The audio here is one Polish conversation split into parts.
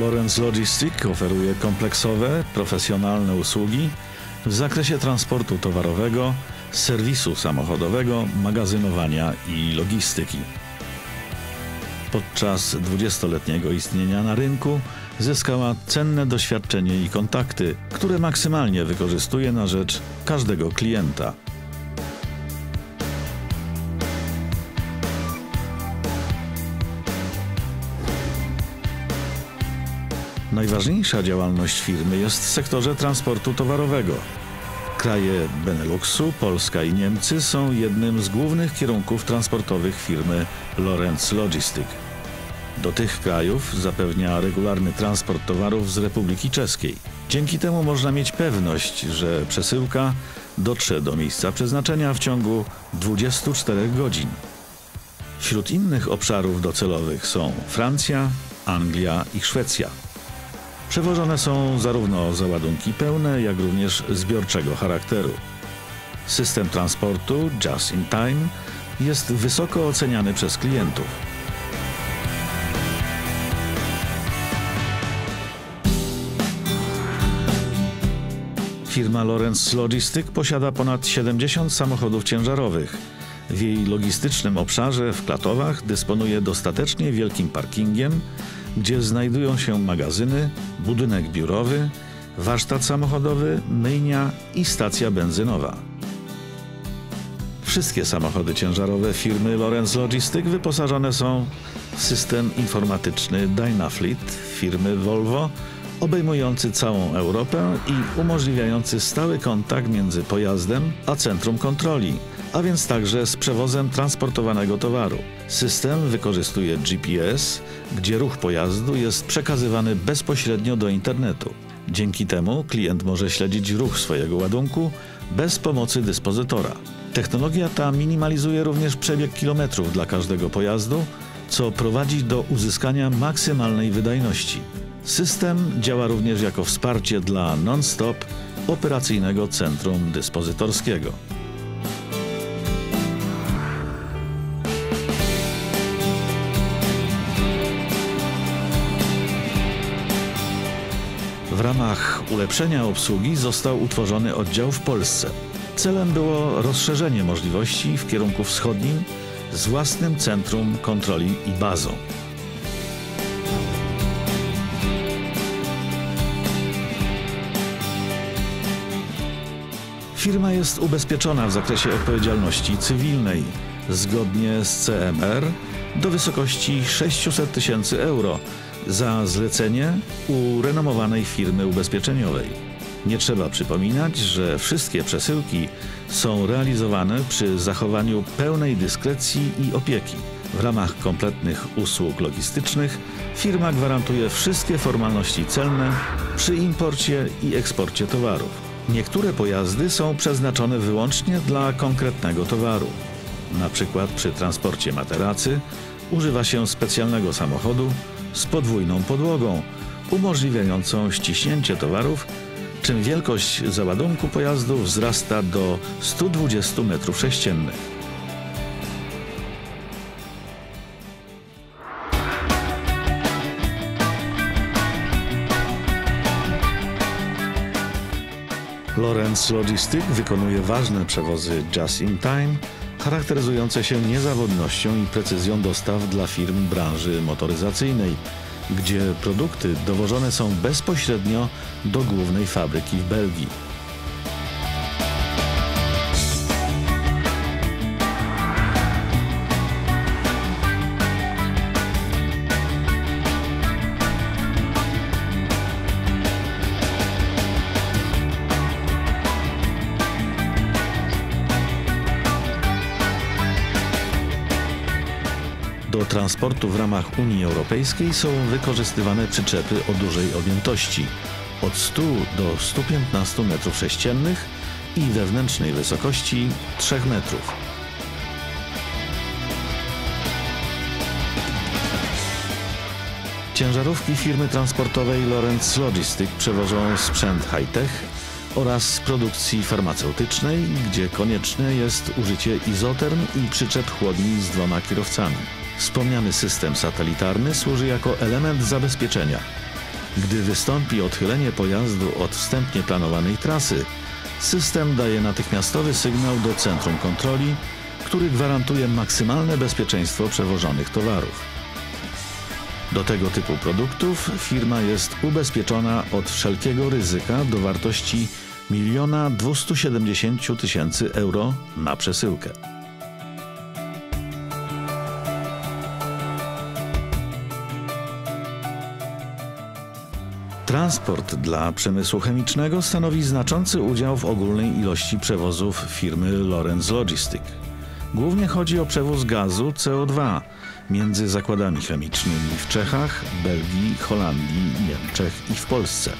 Lawrence Logistic oferuje kompleksowe, profesjonalne usługi w zakresie transportu towarowego, serwisu samochodowego, magazynowania i logistyki. Podczas 20-letniego istnienia na rynku zyskała cenne doświadczenie i kontakty, które maksymalnie wykorzystuje na rzecz każdego klienta. Najważniejsza działalność firmy jest w sektorze transportu towarowego. Kraje Beneluxu, Polska i Niemcy są jednym z głównych kierunków transportowych firmy Lorenz Logistic. Do tych krajów zapewnia regularny transport towarów z Republiki Czeskiej. Dzięki temu można mieć pewność, że przesyłka dotrze do miejsca przeznaczenia w ciągu 24 godzin. Wśród innych obszarów docelowych są Francja, Anglia i Szwecja. Przewożone są zarówno załadunki pełne, jak również zbiorczego charakteru. System transportu Just in Time jest wysoko oceniany przez klientów. Firma Lawrence Logistic posiada ponad 70 samochodów ciężarowych. W jej logistycznym obszarze w Klatowach dysponuje dostatecznie wielkim parkingiem, gdzie znajdują się magazyny, budynek biurowy, warsztat samochodowy, myjnia i stacja benzynowa. Wszystkie samochody ciężarowe firmy Lawrence Logistic wyposażone są w system informatyczny Dynafleet firmy Volvo, obejmujący całą Europę i umożliwiający stały kontakt między pojazdem a centrum kontroli, a więc także z przewozem transportowanego towaru. System wykorzystuje GPS, gdzie ruch pojazdu jest przekazywany bezpośrednio do internetu. Dzięki temu klient może śledzić ruch swojego ładunku bez pomocy dyspozytora. Technologia ta minimalizuje również przebieg kilometrów dla każdego pojazdu, co prowadzi do uzyskania maksymalnej wydajności. System działa również jako wsparcie dla non-stop operacyjnego centrum dyspozytorskiego. W ramach ulepszenia obsługi został utworzony oddział w Polsce. Celem było rozszerzenie możliwości w kierunku wschodnim z własnym centrum kontroli i bazą. Firma jest ubezpieczona w zakresie odpowiedzialności cywilnej zgodnie z CMR do wysokości 600 tysięcy euro za zlecenie u renomowanej firmy ubezpieczeniowej. Nie trzeba przypominać, że wszystkie przesyłki są realizowane przy zachowaniu pełnej dyskrecji i opieki. W ramach kompletnych usług logistycznych firma gwarantuje wszystkie formalności celne przy imporcie i eksporcie towarów. Niektóre pojazdy są przeznaczone wyłącznie dla konkretnego towaru. Na przykład przy transporcie materacy używa się specjalnego samochodu z podwójną podłogą, umożliwiającą ściśnięcie towarów, czym wielkość załadunku pojazdu wzrasta do 120 m3. Lawrence Logistic wykonuje ważne przewozy just in time, charakteryzujące się niezawodnością i precyzją dostaw dla firm branży motoryzacyjnej, gdzie produkty dowożone są bezpośrednio do głównej fabryki w Belgii. Transportu w ramach Unii Europejskiej są wykorzystywane przyczepy o dużej objętości od 100 do 115 m3 i wewnętrznej wysokości 3 metrów. Ciężarówki firmy transportowej Lawrence Logistic przewożą sprzęt high-tech oraz produkcji farmaceutycznej, gdzie konieczne jest użycie izoterm i przyczep chłodni z dwoma kierowcami. Wspomniany system satelitarny służy jako element zabezpieczenia. Gdy wystąpi odchylenie pojazdu od wstępnie planowanej trasy, system daje natychmiastowy sygnał do centrum kontroli, który gwarantuje maksymalne bezpieczeństwo przewożonych towarów. Do tego typu produktów firma jest ubezpieczona od wszelkiego ryzyka do wartości 1 270 tysięcy euro na przesyłkę. Transport dla przemysłu chemicznego stanowi znaczący udział w ogólnej ilości przewozów firmy Lorenz Logistic. Głównie chodzi o przewóz gazu CO2 między zakładami chemicznymi w Czechach, Belgii, Holandii, Niemczech i w Polsce.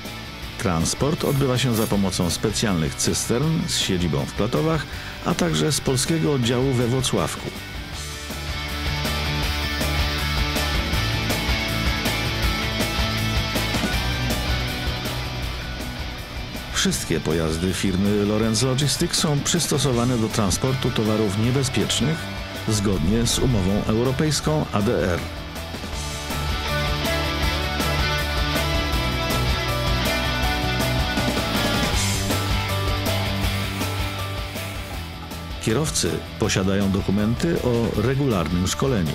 Transport odbywa się za pomocą specjalnych cystern z siedzibą w Platowach, a także z polskiego oddziału we Włocławku. Wszystkie pojazdy firmy Lorenz Logistics są przystosowane do transportu towarów niebezpiecznych zgodnie z umową europejską ADR. Kierowcy posiadają dokumenty o regularnym szkoleniu.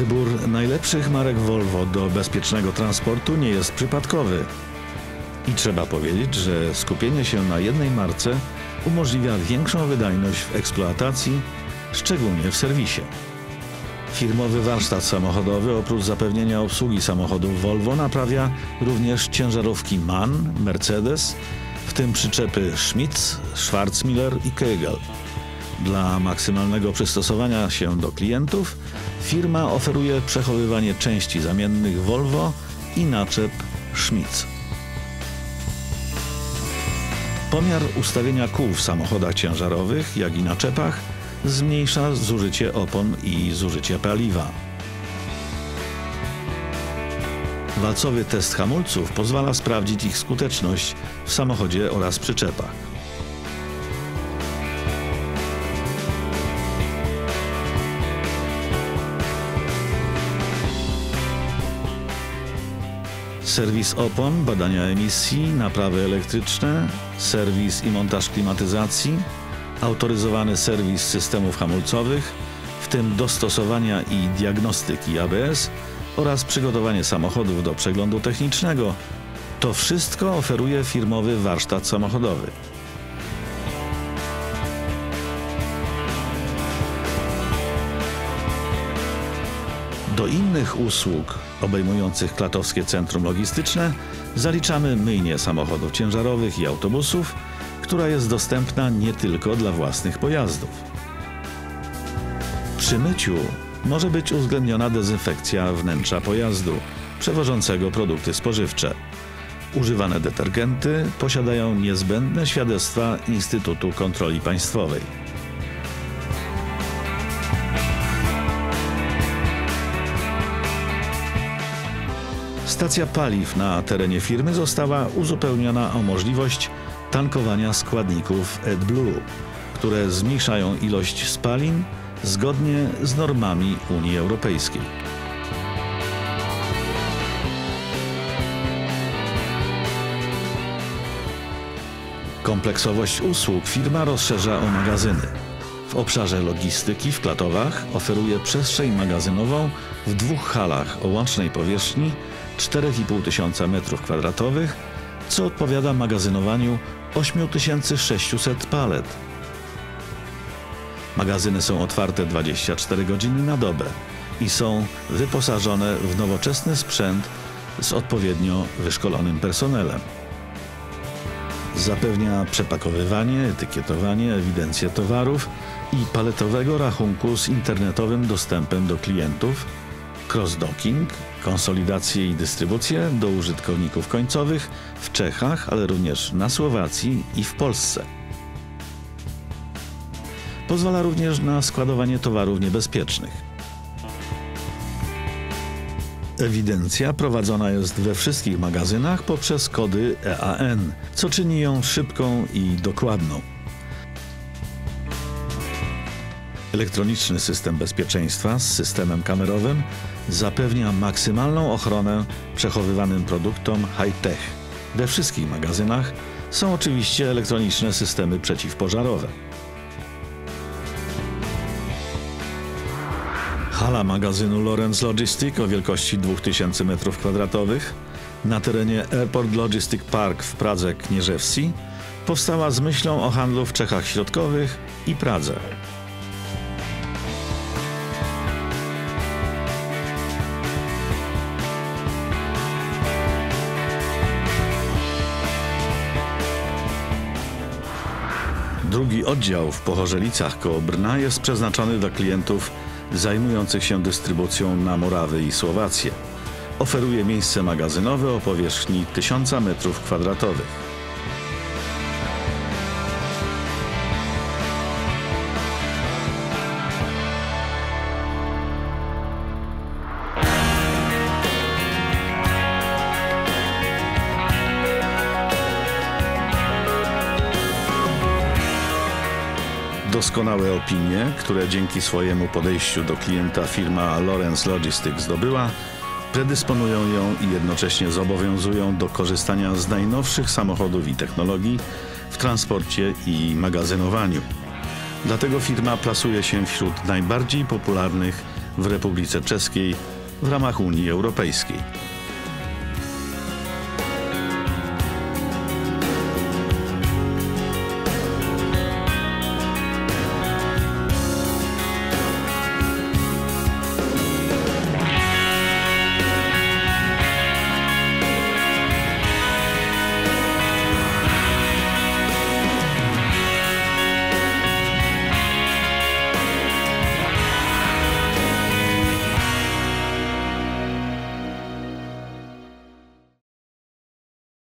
Wybór najlepszych marek Volvo do bezpiecznego transportu nie jest przypadkowy. I trzeba powiedzieć, że skupienie się na jednej marce umożliwia większą wydajność w eksploatacji, szczególnie w serwisie. Firmowy warsztat samochodowy oprócz zapewnienia obsługi samochodów Volvo naprawia również ciężarówki MAN, Mercedes, w tym przyczepy Schmitz, Schwarzmiller i Kegel. Dla maksymalnego przystosowania się do klientów firma oferuje przechowywanie części zamiennych Volvo i naczep Schmitz. Pomiar ustawienia kół w samochodach ciężarowych, jak i naczepach, zmniejsza zużycie opon i zużycie paliwa. Walcowy test hamulców pozwala sprawdzić ich skuteczność w samochodzie oraz przyczepach. Serwis opon, badania emisji, naprawy elektryczne, serwis i montaż klimatyzacji, autoryzowany serwis systemów hamulcowych, w tym dostosowania i diagnostyki ABS oraz przygotowanie samochodów do przeglądu technicznego. To wszystko oferuje firmowy warsztat samochodowy. Do innych usług obejmujących klatowskie centrum logistyczne zaliczamy myjnię samochodów ciężarowych i autobusów, która jest dostępna nie tylko dla własnych pojazdów. Przy myciu może być uwzględniona dezynfekcja wnętrza pojazdu przewożącego produkty spożywcze. Używane detergenty posiadają niezbędne świadectwa Instytutu Kontroli Państwowej. Stacja paliw na terenie firmy została uzupełniona o możliwość tankowania składników AdBlue, które zmniejszają ilość spalin zgodnie z normami Unii Europejskiej. Kompleksowość usług firma rozszerza o magazyny. W obszarze logistyki w Klatowach oferuje przestrzeń magazynową w dwóch halach o łącznej powierzchni 4,5 tysiąca m2, co odpowiada magazynowaniu 8600 palet. Magazyny są otwarte 24 godziny na dobę i są wyposażone w nowoczesny sprzęt z odpowiednio wyszkolonym personelem. Zapewnia przepakowywanie, etykietowanie, ewidencję towarów i paletowego rachunku z internetowym dostępem do klientów, cross-docking, konsolidację i dystrybucję do użytkowników końcowych w Czechach, ale również na Słowacji i w Polsce. Pozwala również na składowanie towarów niebezpiecznych. Ewidencja prowadzona jest we wszystkich magazynach poprzez kody EAN, co czyni ją szybką i dokładną. Elektroniczny system bezpieczeństwa z systemem kamerowym zapewnia maksymalną ochronę przechowywanym produktom high-tech. We wszystkich magazynach są oczywiście elektroniczne systemy przeciwpożarowe. Hala magazynu Lawrence Logistic o wielkości 2000 m2 na terenie Airport Logistic Park w Pradze Knieżewsi powstała z myślą o handlu w Czechach Środkowych i Pradze. Drugi oddział w Pochorzelicach koło Brna jest przeznaczony dla klientów zajmujących się dystrybucją na Morawy i Słowację. Oferuje miejsce magazynowe o powierzchni 1000 m2. Doskonałe opinie, które dzięki swojemu podejściu do klienta firma Lawrence Logistics zdobyła, predysponują ją i jednocześnie zobowiązują do korzystania z najnowszych samochodów i technologii w transporcie i magazynowaniu. Dlatego firma plasuje się wśród najbardziej popularnych w Republice Czeskiej w ramach Unii Europejskiej.